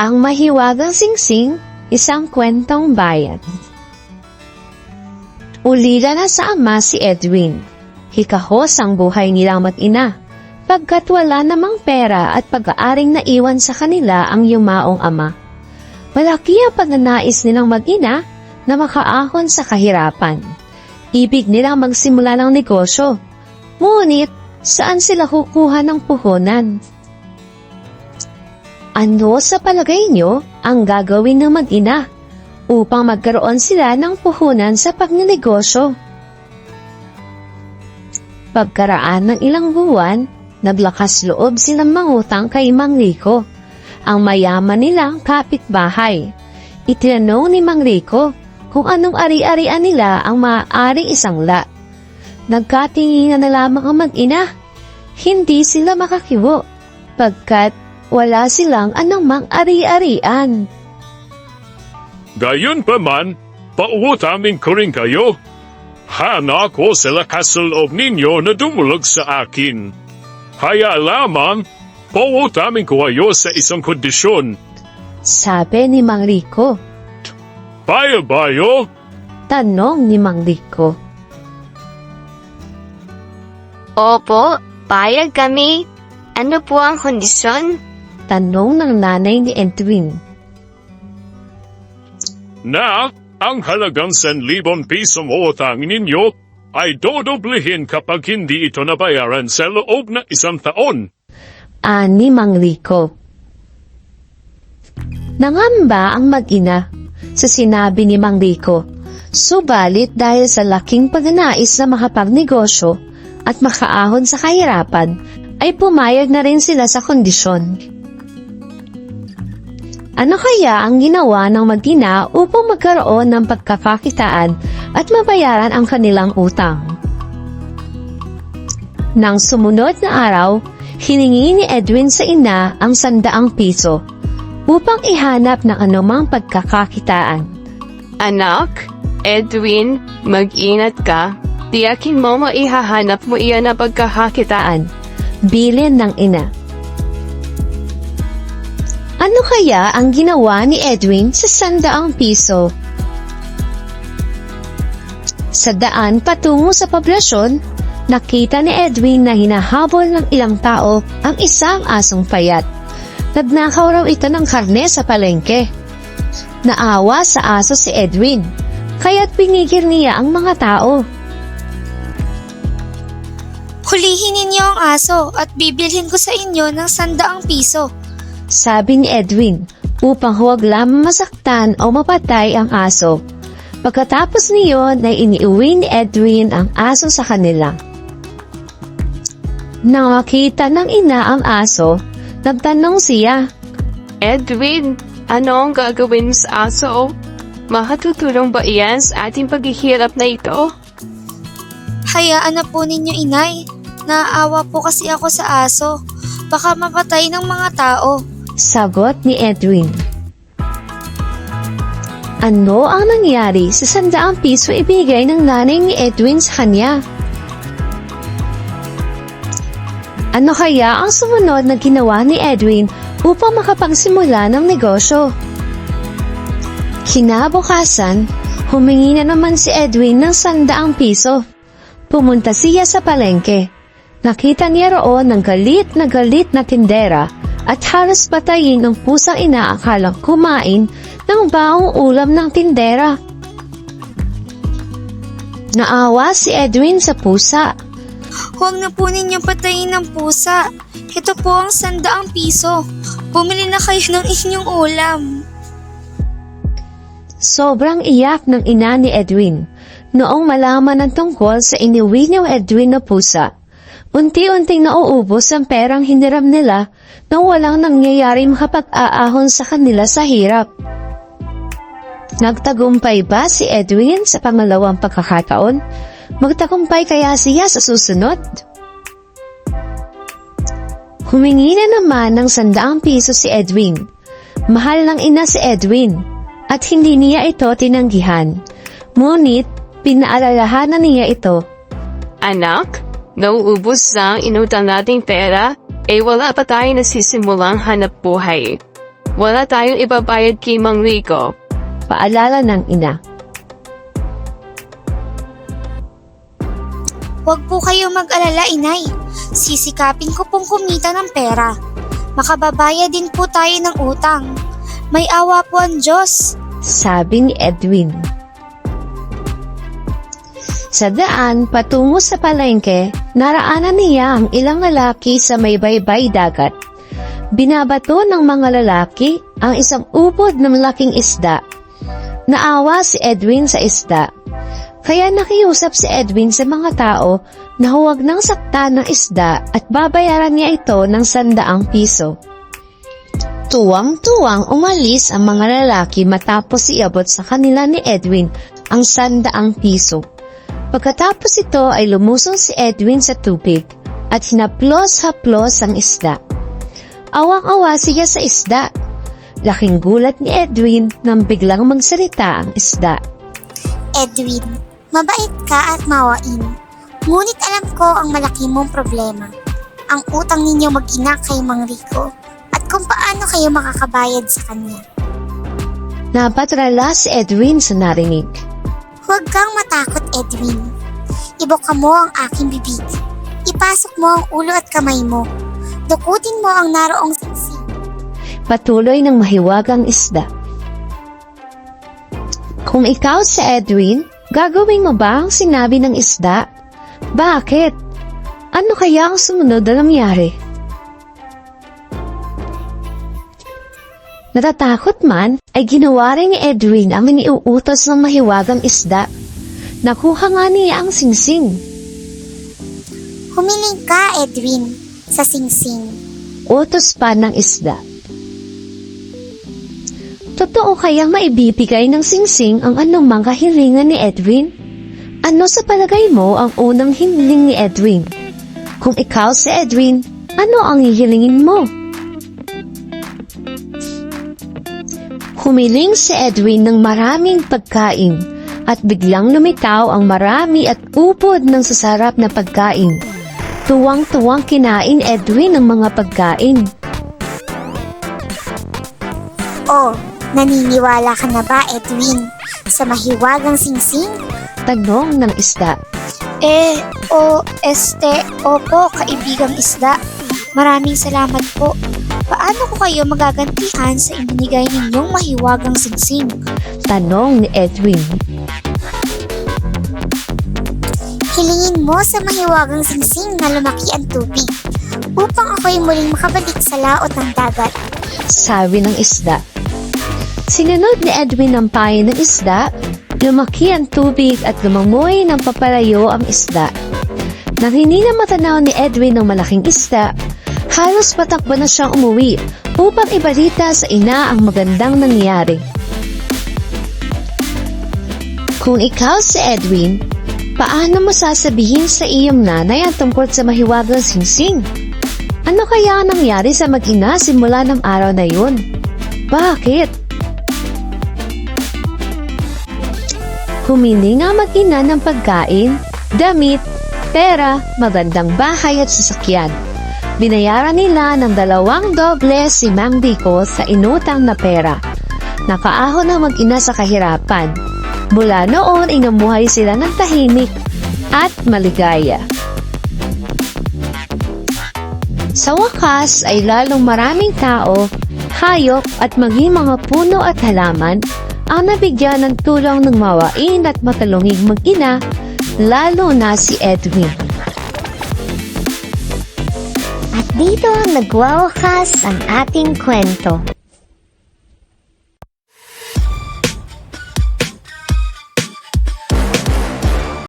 Ang mahiwagang singsing, isang kwentong bayan. Ulila na sa ama si Edwin. Hikahos ang buhay nilang mag-ina. Pagkat wala namang pera at pag-aaring naiwan sa kanila ang yumaong ama. Malaki ang pagnanais nilang mag-ina na makaahon sa kahirapan. Ibig nilang magsimula ng negosyo. Ngunit, saan sila kukuha ng puhunan? Ano sa palagay nyo ang gagawin ng mag-ina upang magkaroon sila ng puhunan sa pagnenegosyo? Pagkaraan ng ilang buwan, naglakas loob silang mangutang kay Mang Rico, ang mayaman nilang kapitbahay. Itinanong ni Mang Rico kung anong ari-arian nila ang maaaring isangla. Nagkatinginan na lamang ang mag-ina. Hindi sila makakibo, pagkat wala silang anumang ari-arian. Gayon pa man, pauutamin ko rin kayo. Hana ko sa lakas ng loob ninyo na dumulog sa akin. Kaya lamang, pauutamin ko kayo sa isang kondisyon. Sabi ni Mang Rico. Payag ba kayo? Tanong ni Mang Rico. Opo, payag kami. Ano po ang kondisyon? Tanong ng nanay ni Edwin. Na ang halagang 1,000 pisong utang ninyo ay dodoblihin kapag hindi ito nabayaran sa loob na isang taon. Ani Mang Rico. Nangamba ang mag-ina sa sinabi ni Mang Rico. Subalit dahil sa laking pagnanais na makapagnegosyo at makaahon sa kahirapan, ay pumayag na rin sila sa kondisyon. Ano kaya ang ginawa ng mag-ina upang magkaroon ng pagkakakitaan at mabayaran ang kanilang utang? Nang sumunod na araw, hiningi ni Edwin sa ina ang sandaang piso upang ihanap ng anumang pagkakakitaan. Anak, Edwin, mag-inat ka. Tiyakin mo maihahanap mo iyan na pagkakakitaan. Bilin ng ina. Ano kaya ang ginawa ni Edwin sa sandaang piso? Sa daan patungo sa poblasyon, nakita ni Edwin na hinahabol ng ilang tao ang isang asong payat. Nagnakaw raw ito ng karne sa palengke. Naawa sa aso si Edwin, kaya't pinigil niya ang mga tao. Hulihin ninyo ang aso at bibilhin ko sa inyo ng sandaang piso. Sabi ni Edwin upang huwag lamang masaktan o mapatay ang aso. Pagkatapos niyon ay iniuwi ni Edwin ang aso sa kanila. Nang makita ng ina ang aso, nagtanong siya, Edwin, ano ang gagawin sa aso? Makatutulong ba iyan sa ating paghihirap na ito? Hayaan na po ninyo inay. Naaawa po kasi ako sa aso. Baka mapatay ng mga tao. Sagot ni Edwin. Ano ang nangyari sa sandaang piso ibigay ng nanay ni Edwin sa kanya? Ano kaya ang sumunod na ginawa ni Edwin upang makapagsimula ng negosyo? Kinabukasan, humingi na naman si Edwin ng sandaang piso. Pumunta siya sa palengke. Nakita niya roon ng galit na galit na tindera at halos patayin ng pusang inaakalang kumain ng baong ulam ng tindera. Naawa si Edwin sa pusa. Huwag na po ninyong patayin ng pusa. Ito po ang sandaang piso. Bumili na kayo ng inyong ulam. Sobrang iyak ng ina ni Edwin noong malaman ng tungkol sa iniwi ni Edwin na pusa. Unti-unting nauubos ang perang hiniram nila nang walang nangyayari makapag-aahon sa kanila sa hirap. Nagtagumpay ba si Edwin sa pangalawang pagkakataon? Magtagumpay kaya siya sa susunod? Humingi na naman ng sandaang piso si Edwin. Mahal ng ina si Edwin at hindi niya ito tinanggihan. Ngunit, pinaalalahanan niya ito. Anak, nauubos na ang inutang nating pera, eh wala pa tayo nasisimulang hanap buhay. Wala tayong ibabayad kay Mang Rico. Paalala ng ina. Huwag po kayo mag-alala, inay. Sisikapin ko pong kumita ng pera. Makababaya din po tayo ng utang. May awa po ang Diyos. sabi ni Edwin. Sa daan patungo sa palengke, naraanan niya ang ilang lalaki sa may baybay dagat. Binabato ng mga lalaki ang isang upod ng malaking isda. Naawa si Edwin sa isda. Kaya nakiusap si Edwin sa mga tao na huwag nang sakta ng isda at babayaran niya ito ng sandaang piso. Tuwang-tuwang umalis ang mga lalaki matapos iabot sa kanila ni Edwin ang sandaang piso. Pagkatapos ito ay lumusong si Edwin sa tubig at hinaplos-haplos ang isda. Awang-awa siya sa isda. Laking gulat ni Edwin nang biglang magsalita ang isda. Edwin, mabait ka at mawain. Ngunit alam ko ang malaki mong problema. Ang utang ninyo mag-ina kay Mang Rico at kung paano kayo makakabayad sa kanya. Napatrala si Edwin sa narinig. Huwag kang matakot, Edwin. Ibuka mo ang aking bibig. Ipasok mo ang ulo at kamay mo. Dukutin mo ang naroong singsing. Patuloy ng mahiwagang isda. Kung ikaw si Edwin, gagawin mo ba ang sinabi ng isda? Bakit? Ano kaya ang sumunod na nangyari? Natatakot man, ay ginawa rin ni Edwin ang iniuutos ng mahiwagang isda. Nakuha nga niya ang singsing. Humiling ka, Edwin, sa singsing. Utos pa ng isda. Totoo kayang maibibigay ng singsing ang anumang kahilingan ni Edwin? Ano sa palagay mo ang unang hiling ni Edwin? Kung ikaw si Edwin, ano ang hihilingin mo? Humiling si Edwin ng maraming pagkain at biglang lumitaw ang marami at upod ng sasarap na pagkain. Tuwang-tuwang kinain Edwin ng mga pagkain. Oh, naniniwala ka na ba, Edwin, sa mahiwagang singsing? Tanong ng isda. Eh, o, este, opo, kaibigang isda. Maraming salamat po. Paano ko kayo magagantihan sa ibinigay ninyong mahiwagang singsing? Tanong ni Edwin. Hilingin mo sa mahiwagang singsing na lumaki ang tubig upang ako'y muling makabalik sa laot ng dagat. Sabi ng isda. Sinunod ni Edwin ang payo ng isda, lumaki ang tubig at lumamoy ng papalayo ang isda. Nang hindi na matanaw ni Edwin ng malaking isda, halos patakbo na siyang umuwi upang ibalita sa ina ang magandang nangyari. Kung ikaw si Edwin, paano mo sasabihin sa iyong nanay ang tungkol sa mahiwagang singsing? Ano kaya ang nangyari sa mag-ina simula ng araw na yun? Bakit? Humiling ang mag-ina ng pagkain, damit, pera, magandang bahay at sasakyan. Binayaran nila ng dalawang doble si Mang Dico sa inutang na pera. Nakaahon ang mag-ina sa kahirapan. Mula noon ay namuhay sila ng tahimik at maligaya. Sa wakas ay lalong maraming tao, hayop at maging mga puno at halaman ang nabigyan ng tulong ng mawain at matalungig mag-ina, lalo na si Edwin. At dito nagwawakas ang ating kwento.